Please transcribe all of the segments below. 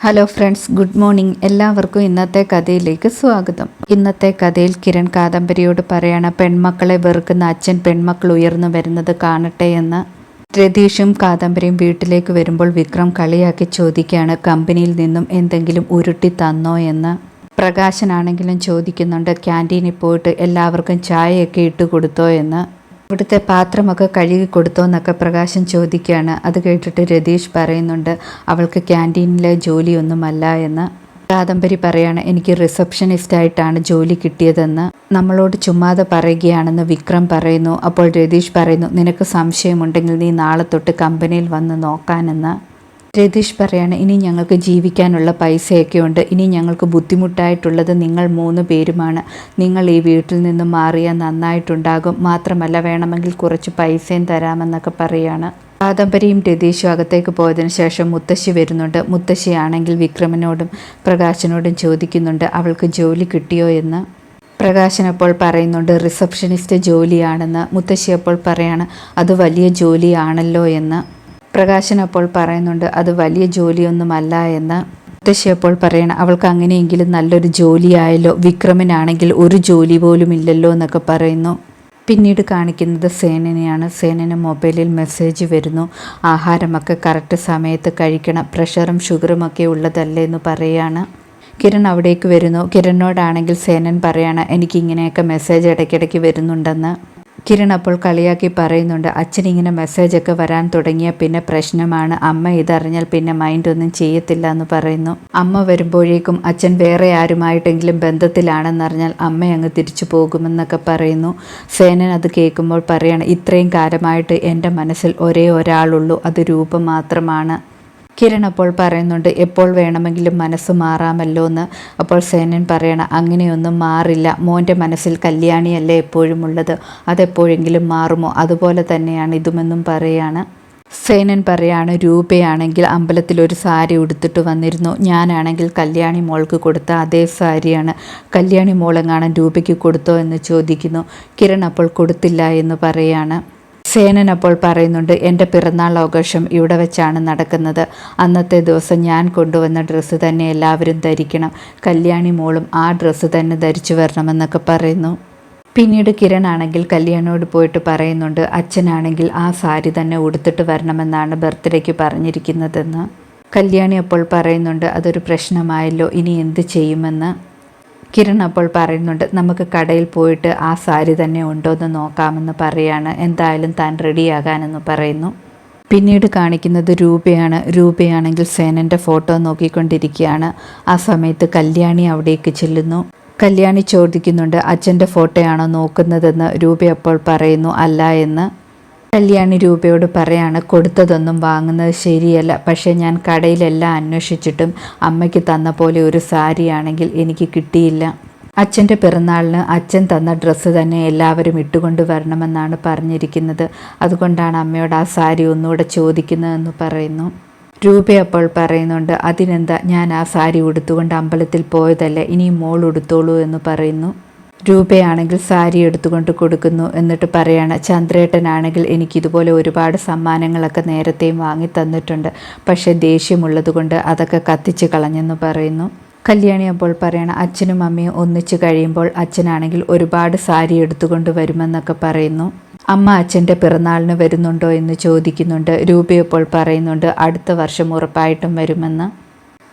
Hello friends good morning എല്ലാവർക്കും ഇന്നത്തെ കഥയിലേക്ക് സ്വാഗതം. ഇന്നത്തെ കഥയിൽ കിരൺ കാദംബരിയോട് പറയണ പെൺമക്കളെ വെറുക്കുന്ന അച്ഛൻ പെൺമക്കൾ ഉയർന്നു വരുന്നത് കാണട്ടെ എന്ന്. രതീഷും കാദംബരിയും വീട്ടിലേക്ക് വരുമ്പോൾ വിക്രം കളിയാക്കി ചോദിക്കുകയാണ് കമ്പനിയിൽ നിന്നും എന്തെങ്കിലും ഉരുട്ടി തന്നോ എന്ന്. പ്രകാശനാണെങ്കിലും ചോദിക്കുന്നുണ്ട് ക്യാന്റീനിൽ പോയിട്ട് എല്ലാവർക്കും ചായയൊക്കെ ഇട്ട് കൊടുത്തോ എന്ന്. ഇവിടുത്തെ പാത്രമൊക്കെ കഴുകി കൊടുത്തോ എന്നൊക്കെ പ്രകാശൻ ചോദിക്കുകയാണ്. അത് കേട്ടിട്ട് രതീഷ് പറയുന്നുണ്ട് അവൾക്ക് ക്യാന്റീനിലെ ജോലിയൊന്നുമല്ല എന്ന്. കാദംബരി പറയാണ് എനിക്ക് റിസപ്ഷനിസ്റ്റായിട്ടാണ് ജോലി കിട്ടിയതെന്ന്. നമ്മളോട് ചുമ്മാതെ പറയുകയാണെന്ന് വിക്രം പറയുന്നു. അപ്പോൾ രതീഷ് പറയുന്നു നിനക്ക് സംശയമുണ്ടെങ്കിൽ നീ നാളെ തൊട്ട് കമ്പനിയിൽ വന്ന് നോക്കാനെന്ന്. രതീഷ് പറയാണ് ഇനി ഞങ്ങൾക്ക് ജീവിക്കാനുള്ള പൈസയൊക്കെ ഉണ്ട്. ഇനി ഞങ്ങൾക്ക് ബുദ്ധിമുട്ടായിട്ടുള്ളത് നിങ്ങൾ മൂന്ന് പേരുമാണ്. നിങ്ങൾ ഈ വീട്ടിൽ നിന്ന് മാറിയാൽ നന്നായിട്ടുണ്ടാകും. മാത്രമല്ല വേണമെങ്കിൽ കുറച്ച് പൈസയും തരാമെന്നൊക്കെ പറയാണ്. കാദംബരിയും രതീഷും അകത്തേക്ക് പോയതിനു ശേഷം മുത്തശ്ശി വരുന്നുണ്ട്. മുത്തശ്ശിയാണെങ്കിൽ വിക്രമനോടും പ്രകാശനോടും ചോദിക്കുന്നുണ്ട് അവൾക്ക് ജോലി കിട്ടിയോ എന്ന്? പ്രകാശൻ അപ്പോൾ പറയുന്നുണ്ട് റിസപ്ഷനിസ്റ്റ് ജോലിയാണെന്ന്. മുത്തശ്ശി അപ്പോൾ പറയാണ് അത് വലിയ ജോലിയാണല്ലോ എന്ന്. പ്രകാശൻ അപ്പോൾ പറയുന്നുണ്ട് അത് വലിയ ജോലിയൊന്നുമല്ല എന്ന് മുത്തശ്ശി അപ്പോൾ പറയണം അവൾക്ക് അങ്ങനെയെങ്കിലും നല്ലൊരു ജോലിയായല്ലോ വിക്രമനാണെങ്കിൽ ഒരു ജോലി പോലും ഇല്ലല്ലോ എന്നൊക്കെ പറയുന്നു. പിന്നീട് കാണിക്കുന്നത് സേനനെയാണ്. സേനന് മൊബൈലിൽ മെസ്സേജ് വരുന്നു ആഹാരമൊക്കെ കറക്റ്റ് സമയത്ത് കഴിക്കണം പ്രഷറും ഷുഗറും ഒക്കെ ഉള്ളതല്ലേ എന്ന് പറയുകയാണ് കിരൺ അവിടേക്ക് വരുന്നു. കിരണിനോടാണെങ്കിൽ സേനൻ പറയാണ് എനിക്കിങ്ങനെയൊക്കെ മെസ്സേജ് ഇടയ്ക്കിടയ്ക്ക് വരുന്നുണ്ടെന്ന്. കിരൺ അപ്പോൾ കളിയാക്കി പറയുന്നുണ്ട് അച്ഛനിങ്ങനെ മെസ്സേജൊക്കെ വരാൻ തുടങ്ങിയ പിന്നെ പ്രശ്നമാണ്. അമ്മ ഇതറിഞ്ഞാൽ പിന്നെ മൈൻഡ് ഒന്നും ചെയ്യത്തില്ല എന്ന് പറയുന്നു. അമ്മ വരുമ്പോഴേക്കും അച്ഛൻ വേറെ ആരുമായിട്ടെങ്കിലും ബന്ധത്തിലാണെന്നറിഞ്ഞാൽ അമ്മ അങ്ങ് തിരിച്ചു പോകുമെന്നൊക്കെ പറയുന്നു. സേനൻ അത് കേൾക്കുമ്പോൾ പറയാണ് ഇത്രയും കാലമായിട്ട് എന്റെ മനസ്സിൽ ഒരേ ഒരാളുള്ളൂ. അത് രൂപം മാത്രമാണ്. കിരൺ അപ്പോൾ പറയുന്നുണ്ട് എപ്പോൾ വേണമെങ്കിലും മനസ്സ് മാറാമല്ലോ എന്ന്. അപ്പോൾ സേനൻ പറയണം അങ്ങനെയൊന്നും മാറില്ല. മോന്റെ മനസ്സിൽ കല്യാണിയല്ലേ എപ്പോഴും ഉള്ളത്? അതെപ്പോഴെങ്കിലും മാറുമോ? അതുപോലെ തന്നെയാണ് ഇതുമെന്നും പറയാണ്. സേനൻ പറയാണ് രൂപയാണെങ്കിൽ അമ്പലത്തിൽ ഒരു സാരി ഉടുത്തിട്ട് വന്നിരുന്നു. ഞാനാണെങ്കിൽ കല്യാണി മോൾക്ക് കൊടുത്ത അതേ സാരിയാണ്. കല്യാണി മോളെങ്ങാനും രൂപയ്ക്ക് കൊടുത്തോ എന്ന് ചോദിക്കുന്നു. കിരൺ അപ്പോൾ കൊടുത്തില്ല എന്ന് പറയാണ്. സേനൻ അപ്പോൾ പറയുന്നുണ്ട് എന്റെ പിറന്നാൾ ആഘോഷം ഇവിടെ വെച്ചാണ് നടക്കുന്നത്. അന്നത്തെ ദിവസം ഞാൻ കൊണ്ടുവന്ന ഡ്രസ്സ് തന്നെ എല്ലാവരും ധരിക്കണം. കല്യാണി മോളും ആ ഡ്രസ്സ് തന്നെ ധരിച്ചു വരണമെന്നൊക്കെ പറയുന്നു. പിന്നീട് കിരൺ ആണെങ്കിൽ കല്യാണോട് പോയിട്ട് പറയുന്നുണ്ട് അച്ഛനാണെങ്കിൽ ആ സാരി തന്നെ ഉടുത്തിട്ട് വരണമെന്നാണ് ബർത്ത്ഡേക്ക് പറഞ്ഞിരിക്കുന്നതെന്ന്. കല്യാണി അപ്പോൾ പറയുന്നുണ്ട് അതൊരു പ്രശ്നമായല്ലോ ഇനി എന്ത് ചെയ്യുമെന്ന്? കിരൺ അപ്പോൾ പറയുന്നുണ്ട് നമുക്ക് കടയിൽ പോയിട്ട് ആ സാരി തന്നെ ഉണ്ടോ എന്ന് നോക്കാമെന്ന് പറയാണ്. എന്തായാലും താൻ റെഡിയാകാനെന്ന് പറയുന്നു. പിന്നീട് കാണിക്കുന്നത് രൂപയാണ്. രൂപയാണെങ്കിൽ സേനന്റെ ഫോട്ടോ നോക്കിക്കൊണ്ടിരിക്കുകയാണ്. ആ സമയത്ത് കല്യാണി അവിടേക്ക് ചെല്ലുന്നു. കല്യാണി ചോദിക്കുന്നുണ്ട് അച്ഛന്റെ ഫോട്ടോയാണോ നോക്കുന്നതെന്ന്? രൂപ അപ്പോൾ പറയുന്നു അല്ല എന്ന്. കല്യാണി രൂപയോട് പറയാണ് കൊടുത്തതൊന്നും വാങ്ങുന്നത് ശരിയല്ല. പക്ഷേ ഞാൻ കടയിലെല്ലാം അന്വേഷിച്ചിട്ടും അമ്മയ്ക്ക് തന്ന പോലെ ഒരു സാരിയാണെങ്കിൽ എനിക്ക് കിട്ടിയില്ല. അച്ഛന്റെ പിറന്നാളിന് അച്ഛൻ തന്ന ഡ്രസ്സ് തന്നെ എല്ലാവരും ഇട്ടുകൊണ്ട് വരണമെന്നാണ് പറഞ്ഞിരിക്കുന്നത്. അതുകൊണ്ടാണ് അമ്മയോട് ആ സാരി ഒന്നുകൂടെ ചോദിക്കുന്നതെന്ന് പറയുന്നു. രൂപ അപ്പോൾ പറയുന്നുണ്ട് അതിനെന്താ? ഞാൻ ആ സാരി ഉടുത്തുകൊണ്ട് അമ്പലത്തിൽ പോയതല്ലേ. ഇനിയും മോൾ ഉടുത്തോളൂ എന്ന് പറയുന്നു. രൂപയാണെങ്കിൽ സാരി എടുത്തുകൊണ്ട് കൊടുക്കുന്നു എന്നിട്ട് പറയാണ് ചന്ദ്രേട്ടനാണെങ്കിൽ എനിക്കിതുപോലെ ഒരുപാട് സമ്മാനങ്ങളൊക്കെ നേരത്തെയും വാങ്ങി തന്നിട്ടുണ്ട്. പക്ഷേ ദേഷ്യമുള്ളതുകൊണ്ട് അതൊക്കെ കത്തിച്ച് കളഞ്ഞെന്ന് പറയുന്നു. കല്യാണി അപ്പോൾ പറയണം അച്ഛനും അമ്മയും ഒന്നിച്ച് കഴിയുമ്പോൾ അച്ഛനാണെങ്കിൽ ഒരുപാട് സാരി എടുത്തുകൊണ്ട് വരുമെന്നൊക്കെ പറയുന്നു. അമ്മ അച്ഛന്റെ പിറന്നാളിന് വരുന്നുണ്ടോ എന്ന് ചോദിക്കുന്നുണ്ട്. രൂപയപ്പോൾ പറയുന്നുണ്ട് അടുത്ത വർഷം ഉറപ്പായിട്ടും വരുമെന്ന്.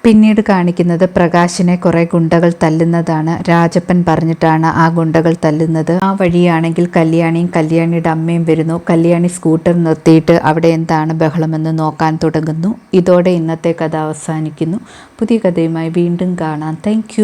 പിന്നീട് കാണിക്കുന്നത് പ്രകാശിനെ കുറേ ഗുണ്ടകൾ തല്ലുന്നതാണ്. രാജപ്പൻ പറഞ്ഞിട്ടാണ് ആ ഗുണ്ടകൾ തല്ലുന്നത്. ആ വഴിയാണെങ്കിൽ കല്യാണിയും കല്യാണിയുടെ അമ്മയും വരുന്നു. കല്യാണി സ്കൂട്ടർ നിർത്തിയിട്ട് അവിടെ എന്താണ് ബഹളമെന്ന് നോക്കാൻ തുടങ്ങുന്നു. ഇതോടെ ഇന്നത്തെ കഥ അവസാനിക്കുന്നു. പുതിയ കഥയുമായി വീണ്ടും കാണാം. താങ്ക്